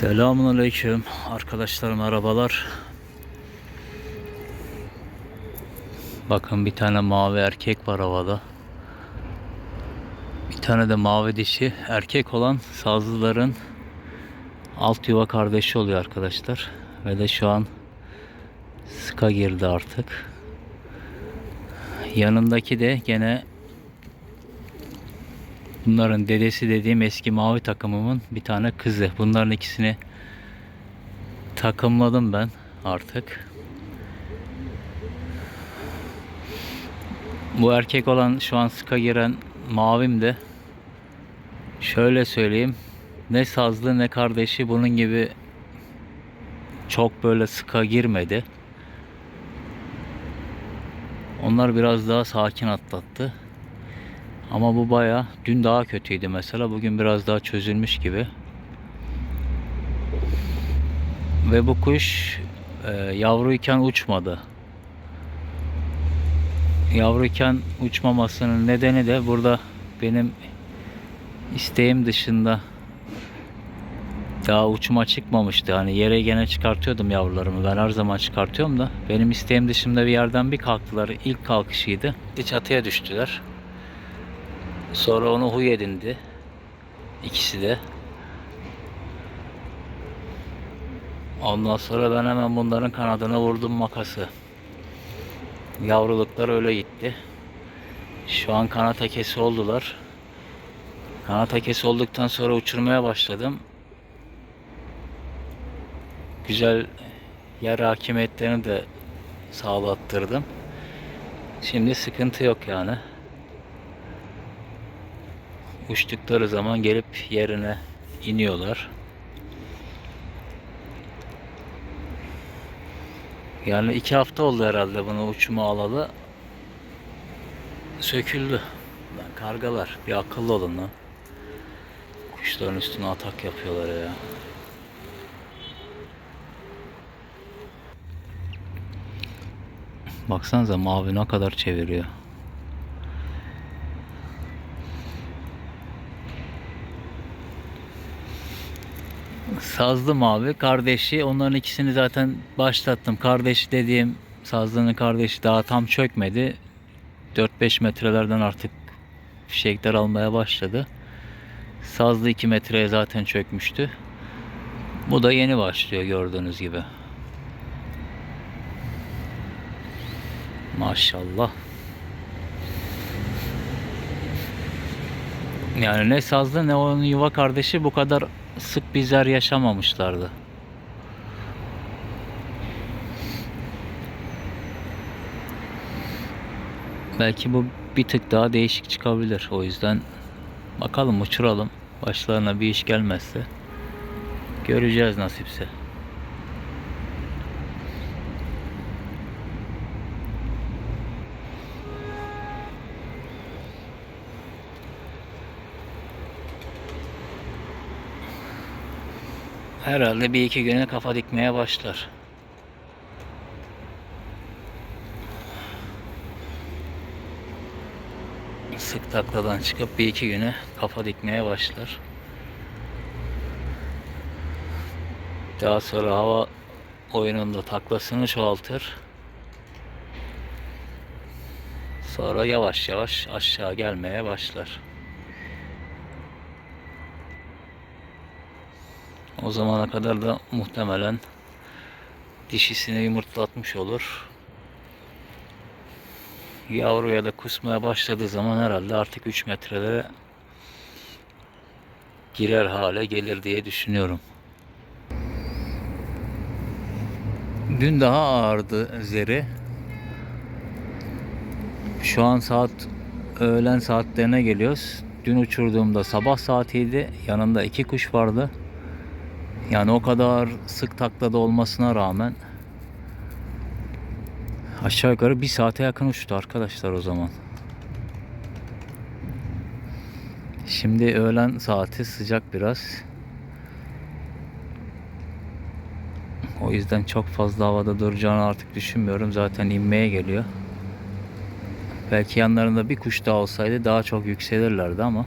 Selamun Aleyküm arkadaşlar merhabalar. Bakın bir tane mavi erkek var havada. Bir tane de mavi dişi erkek olan sazlıların alt yuva kardeşi oluyor arkadaşlar. Ve de şu an sıka girdi artık. Yanındaki de gene Bunların dedesi dediğim eski mavi takımımın bir tane kızı. Bunların ikisini takımladım ben artık. Bu erkek olan şu an sıka giren mavim de şöyle söyleyeyim ne sazlı ne kardeşi bunun gibi çok böyle sıka girmedi. Onlar biraz daha sakin atlattı. Ama bu baya dün daha kötüydü mesela. Bugün biraz daha çözülmüş gibi. Ve bu kuş e, yavruyken uçmadı. Yavruyken uçmamasının nedeni de burada benim isteğim dışında daha uçuma çıkmamıştı. Hani yere gene çıkartıyordum yavrularımı. Ben her zaman çıkartıyorum da benim isteğim dışında bir yerden bir kalktılar. İlk kalkışıydı. Çatıya düştüler. Sonra onu huy edindi. İkisi de. Ondan sonra ben hemen bunların kanadına vurdum makası. Yavruluklar öyle gitti. Şu an kanat akesi oldular. Kanat akesi olduktan sonra uçurmaya başladım. Güzel yer hakimiyetlerini de sağlattırdım. Şimdi sıkıntı yok yani uçtukları zaman gelip yerine iniyorlar. Yani iki hafta oldu herhalde bunu uçuma alalı. Söküldü. Lan kargalar bir akıllı olun lan. Kuşların üstüne atak yapıyorlar ya. Baksanıza mavi ne kadar çeviriyor. Sazlı Mavi kardeşi onların ikisini zaten başlattım. Kardeş dediğim Sazlı'nın kardeşi daha tam çökmedi. 4-5 metrelerden artık fişekler almaya başladı. Sazlı 2 metreye zaten çökmüştü. Bu da yeni başlıyor gördüğünüz gibi. Maşallah. Yani ne sazlı ne onun yuva kardeşi bu kadar sık bizler yaşamamışlardı. Belki bu bir tık daha değişik çıkabilir. O yüzden bakalım uçuralım. Başlarına bir iş gelmezse göreceğiz nasipse. Herhalde bir iki güne kafa dikmeye başlar. Sık takladan çıkıp bir iki güne kafa dikmeye başlar. Daha sonra hava oyununda taklasını çoğaltır. Sonra yavaş yavaş aşağı gelmeye başlar. O zamana kadar da muhtemelen dişisini yumurtlatmış olur. Yavruya da kusmaya başladığı zaman herhalde artık 3 metrelere girer hale gelir diye düşünüyorum. Dün daha ağırdı zeri. Şu an saat öğlen saatlerine geliyoruz. Dün uçurduğumda sabah saatiydi. Yanında iki kuş vardı. Yani o kadar sık taklada olmasına rağmen aşağı yukarı bir saate yakın uçtu arkadaşlar o zaman. Şimdi öğlen saati sıcak biraz. O yüzden çok fazla havada duracağını artık düşünmüyorum. Zaten inmeye geliyor. Belki yanlarında bir kuş daha olsaydı daha çok yükselirlerdi ama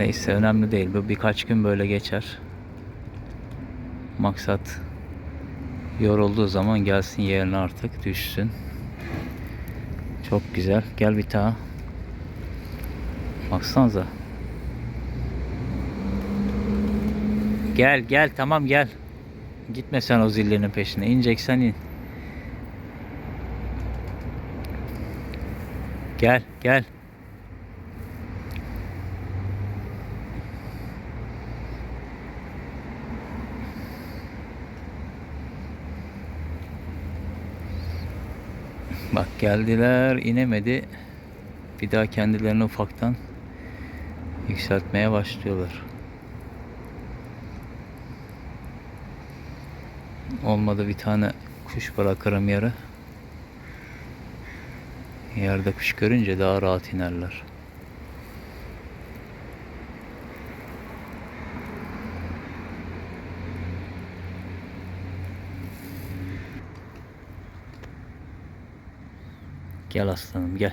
Neyse önemli değil. Bu birkaç gün böyle geçer. Maksat yorulduğu zaman gelsin yerine artık düşsün. Çok güzel. Gel bir daha. Baksanıza. Gel gel tamam gel. Gitme sen o zillerin peşine. İneceksen in. Gel gel. Bak geldiler inemedi. Bir daha kendilerini ufaktan yükseltmeye başlıyorlar. Olmadı bir tane kuş bırakırım yere. Yerde kuş görünce daha rahat inerler. Gel aslanım gel.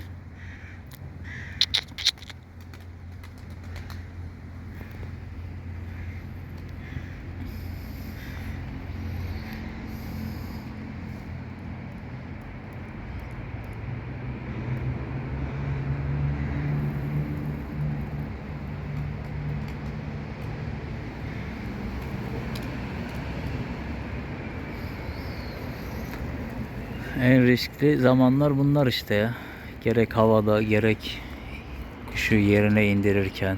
En riskli zamanlar bunlar işte ya. Gerek havada gerek kuşu yerine indirirken.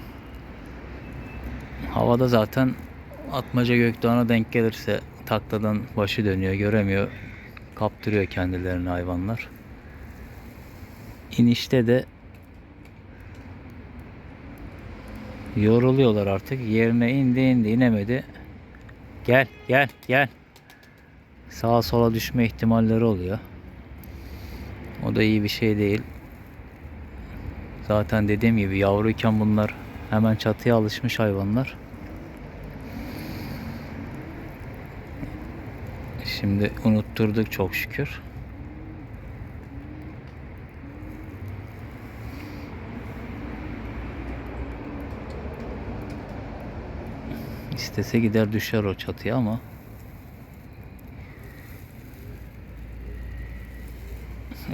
Havada zaten atmaca gökdoğana denk gelirse takladan başı dönüyor göremiyor. Kaptırıyor kendilerini hayvanlar. İnişte de yoruluyorlar artık. Yerine indi indi inemedi. Gel gel gel. Sağa sola düşme ihtimalleri oluyor. O da iyi bir şey değil. Zaten dediğim gibi yavruyken bunlar hemen çatıya alışmış hayvanlar. Şimdi unutturduk çok şükür. İstese gider düşer o çatıya ama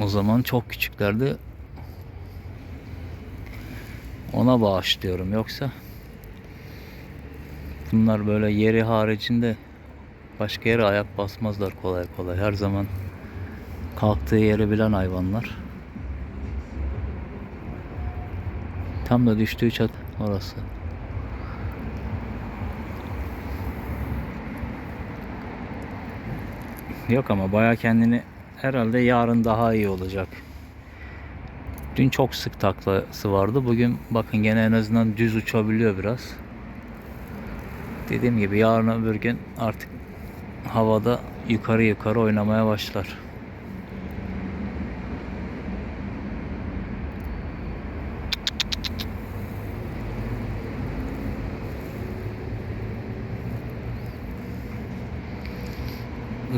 O zaman çok küçüklerdi. Ona bağışlıyorum yoksa bunlar böyle yeri haricinde başka yere ayak basmazlar kolay kolay. Her zaman kalktığı yeri bilen hayvanlar. Tam da düştüğü çat orası. Yok ama baya kendini herhalde yarın daha iyi olacak. Dün çok sık taklası vardı. Bugün bakın gene en azından düz uçabiliyor biraz. Dediğim gibi yarın öbür gün artık havada yukarı yukarı oynamaya başlar.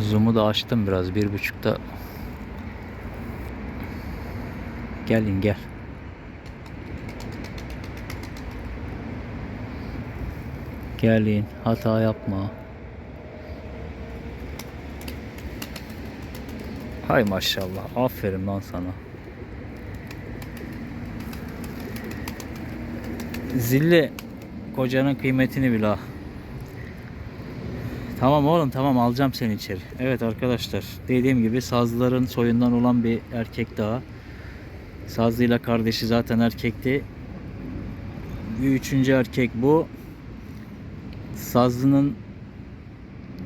Zoom'u da açtım biraz. Bir buçukta Gelin gel. Gelin. Hata yapma. Hay maşallah. Aferin lan sana. Zilli kocanın kıymetini bil ha. Tamam oğlum tamam alacağım seni içeri. Evet arkadaşlar dediğim gibi sazların soyundan olan bir erkek daha. Sazlı'yla kardeşi zaten erkekti. Bir üçüncü erkek bu. Sazlı'nın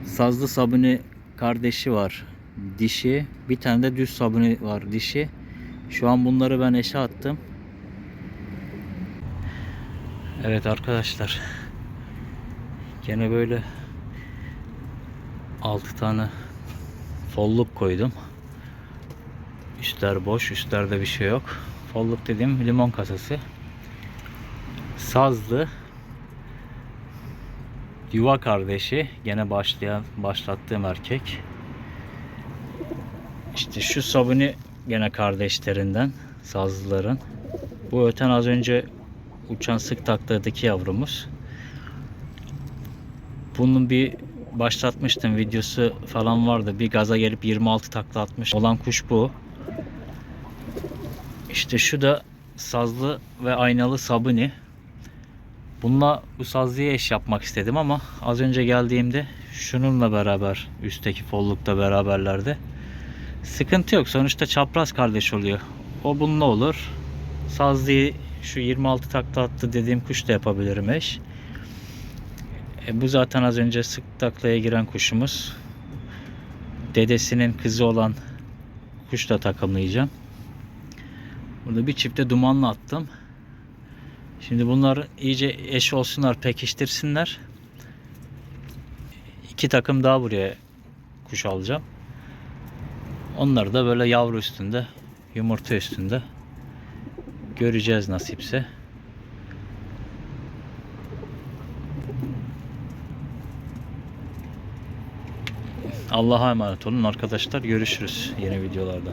Sazlı Sabuni kardeşi var. Dişi. Bir tane de düz Sabuni var dişi. Şu an bunları ben eşe attım. Evet arkadaşlar. Gene böyle 6 tane folluk koydum. Üstler boş, üstlerde bir şey yok. Folluk dediğim limon kasası. Sazlı. Yuva kardeşi. Gene başlayan, başlattığım erkek. İşte şu sabuni gene kardeşlerinden. Sazlıların. Bu öten az önce uçan sık takladaki yavrumuz. Bunun bir başlatmıştım. Videosu falan vardı. Bir gaza gelip 26 takla atmış olan kuş bu. İşte şu da sazlı ve aynalı sabuni. Bununla bu sazlıyı eş yapmak istedim ama az önce geldiğimde şununla beraber üstteki follukta beraberlerdi. Sıkıntı yok. Sonuçta çapraz kardeş oluyor. O bununla olur. Sazlıyı şu 26 takla attı dediğim kuş da yapabilirim eş. E, bu zaten az önce sık taklaya giren kuşumuz. Dedesinin kızı olan kuşla takımlayacağım. Burada bir çifte dumanlı attım. Şimdi bunlar iyice eş olsunlar, pekiştirsinler. İki takım daha buraya kuş alacağım. Onları da böyle yavru üstünde, yumurta üstünde göreceğiz nasipse. Allah'a emanet olun arkadaşlar. Görüşürüz yeni videolarda.